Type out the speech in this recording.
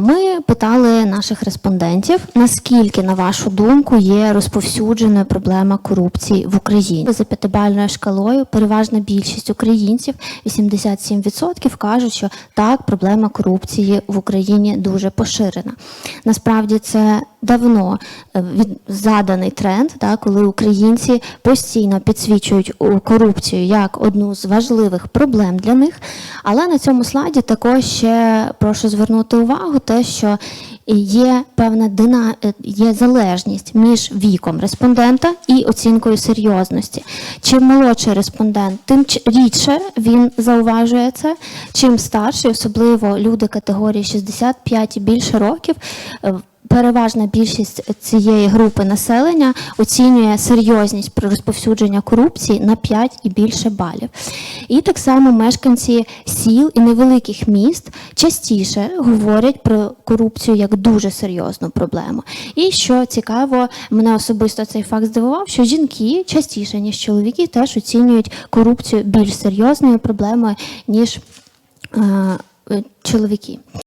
Ми питали наших респондентів, наскільки, на вашу думку, є розповсюдженою проблема корупції в Україні. За п'ятибальною шкалою переважна більшість українців, 87%, кажуть, що так, проблема корупції в Україні дуже поширена. Насправді це давно е, заданий тренд, так, коли українці постійно підсвічують корупцію як одну з важливих проблем для них. Але на цьому слайді також ще прошу звернути увагу те, що є певна дина, е, є залежність між віком респондента і оцінкою серйозності. Чим молодший респондент, тим рідше він зауважує це. Чим старший, особливо люди категорії 65 і більше років. Переважна більшість цієї групи населення оцінює серйозність при розповсюдження корупції на 5 і більше балів. І так само мешканці сіл і невеликих міст частіше говорять про корупцію як дуже серйозну проблему. І що цікаво, мене особисто цей факт здивував, що жінки частіше ніж чоловіки теж оцінюють корупцію більш серйозною проблемою ніж е, чоловіки.